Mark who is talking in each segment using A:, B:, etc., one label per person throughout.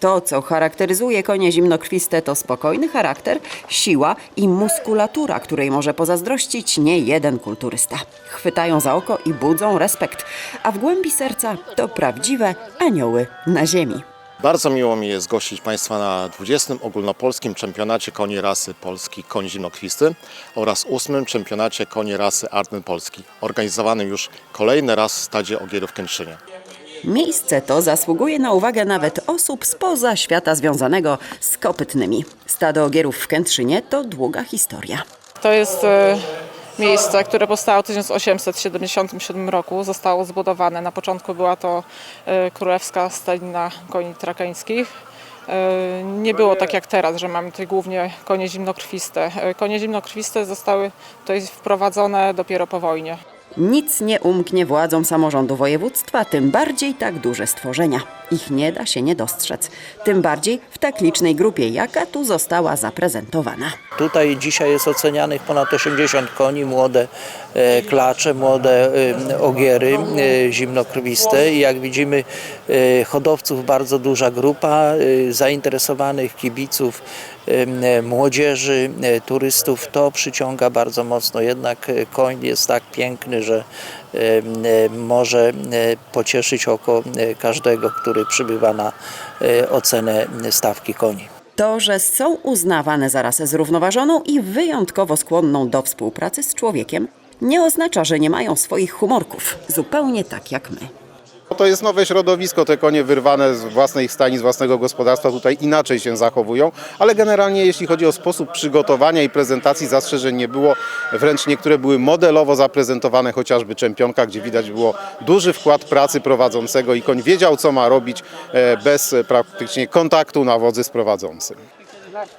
A: To, co charakteryzuje konie zimnokrwiste, to spokojny charakter, siła i muskulatura, której może pozazdrościć nie jeden kulturysta. Chwytają za oko i budzą respekt, a w głębi serca to prawdziwe anioły na ziemi.
B: Bardzo miło mi jest gościć Państwa na 20. ogólnopolskim czempionacie koni rasy Polski Koń Zimnokwisty oraz 8. czempionacie koni rasy Arden Polski, organizowanym już kolejny raz w stadzie Ogierów Kętrzynie.
A: Miejsce to zasługuje na uwagę nawet osób spoza świata związanego z kopytnymi. Stado ogierów w Kętrzynie to długa historia.
C: To jest e, miejsce, które powstało w 1877 roku. Zostało zbudowane. Na początku była to e, królewska stadnina koni trakańskich. E, Nie było tak jak teraz, że mamy tutaj głównie konie zimnokrwiste. Konie zimnokrwiste zostały tutaj wprowadzone dopiero po wojnie.
A: Nic nie umknie władzom samorządu województwa, tym bardziej tak duże stworzenia. Ich nie da się nie dostrzec. Tym bardziej w tak licznej grupie, jaka tu została zaprezentowana.
D: Tutaj dzisiaj jest ocenianych ponad 80 koni, młode e, klacze, młode e, ogiery e, zimnokrwiste i jak widzimy hodowców bardzo duża grupa, zainteresowanych kibiców, młodzieży, turystów, to przyciąga bardzo mocno. Jednak koń jest tak piękny, że może pocieszyć oko każdego, który przybywa na e, ocenę stawki koni.
A: To, że są uznawane za rasę zrównoważoną i wyjątkowo skłonną do współpracy z człowiekiem, nie oznacza, że nie mają swoich humorków, zupełnie tak jak my.
E: To jest nowe środowisko, te konie wyrwane z własnej stani, z własnego gospodarstwa tutaj inaczej się zachowują, ale generalnie jeśli chodzi o sposób przygotowania i prezentacji zastrzeżeń nie było, wręcz niektóre były modelowo zaprezentowane, chociażby czempionka, gdzie widać było duży wkład pracy prowadzącego i koń wiedział co ma robić e, bez praktycznie kontaktu na wodzy z prowadzącym.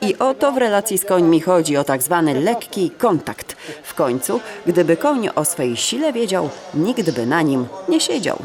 A: I o to w relacji z końmi chodzi, o tak zwany lekki kontakt. W końcu, gdyby koń o swej sile wiedział, nikt by na nim nie siedział.